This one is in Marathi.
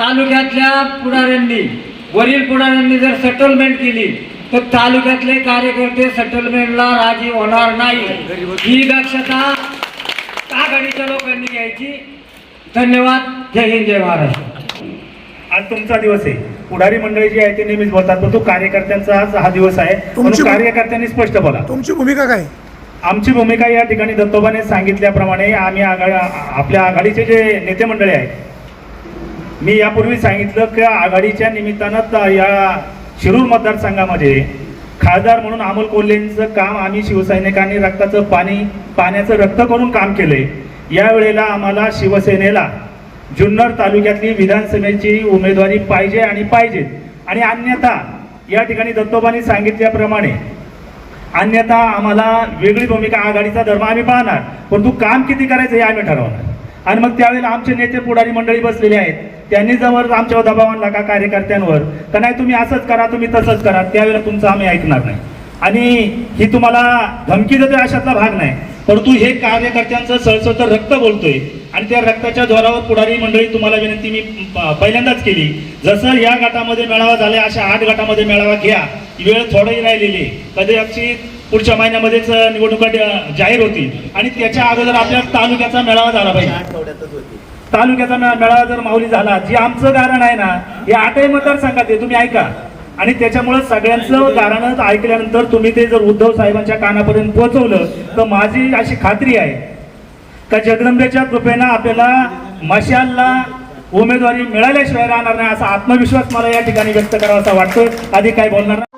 तालुक्यातल्या पुढाऱ्यांनी वरील पुढाऱ्यांनी जर सेटलमेंट केली तर तालुक्यातले कार्यकर्ते सेटलमेंटला राजी होणार नाही. ही दक्षता आघाडीच्या लोकांनी घ्यायची. धन्यवाद. जय हिंद जय महाराष्ट्र. आज तुमचा दिवस आहे. पुढारी मंडळी जी आहे ते नेहमीच बोलतात पण तो कार्यकर्त्यांचा आज हा दिवस आहे. म्हणून कार्यकर्त्यांनी स्पष्ट बोला. तुमची भूमिका काय? आमची भूमिका या ठिकाणी दत्तोबाने सांगितल्याप्रमाणे आम्ही आघाडी आपल्या आघाडीचे जे नेते मंडळी आहेत मी यापूर्वी सांगितलं की आघाडीच्या निमित्तानं या शिरूर मतदारसंघामध्ये खासदार म्हणून अमोल कोल्हेंचं काम आम्ही शिवसैनिकांनी रक्ताचं पाणी पाण्याचं रक्त करून काम केलंय यावेळेला आम्हाला शिवसेनेला जुन्नर तालुक्यातली विधानसभेची उमेदवारी पाहिजे आणि पाहिजे. आणि अन्यथा या ठिकाणी दत्तोबांनी सांगितल्याप्रमाणे अन्यथा आम्हाला वेगळी भूमिका आघाडीचा धर्म आम्ही पाहणार. परंतु काम किती करायचं हे आम्ही ठरवणार. आणि मग त्यावेळेला आमचे नेते पुढारी मंडळी बसलेले आहेत. त्यांनी जवळ आमच्यावर दबाव आणला का कार्यकर्त्यांवर? का नाही तुम्ही असंच करा तुम्ही तसंच करा त्यावेळेला तुमचं आम्ही ऐकणार नाही. आणि ही तुम्हाला धमकी देते अशातला भाग नाही. परंतु हे कार्यकर्त्यांचं सळसळतं रक्त बोलतोय. आणि त्या रक्ताच्या जोरावर पुढारी मंडळी तुम्हाला विनंती मी पहिल्यांदाच केली. जसं या गटामध्ये मेळावा झाला अशा आठ गटामध्ये मेळावा घ्या. वेळ थोडंही राहिलेली कधी अक्षी पुढच्या महिन्यामध्येच निवडणुका जाहीर होतील. आणि त्याच्या अगोदर आपल्या तालुक्याचा मेळावा झाला पाहिजे. तालुक्याचा मेळावा जर माऊली झाला जे आमचं गारण आहे ना हे आठही मतदारसंघात आहे तुम्ही ऐका. आणि त्याच्यामुळे सगळ्यांचं गारणं ऐकल्यानंतर तुम्ही ते जर उद्धव साहेबांच्या कानापर्यंत पोहोचवलं तर माझी अशी खात्री आहे का जगदंबेच्या कृपेनं आपल्याला मशालला उमेदवारी मिळाल्याशिवाय राहणार नाही असा आत्मविश्वास मला या ठिकाणी व्यक्त करावा असा वाटतोय. आधी काय बोलणार नाही.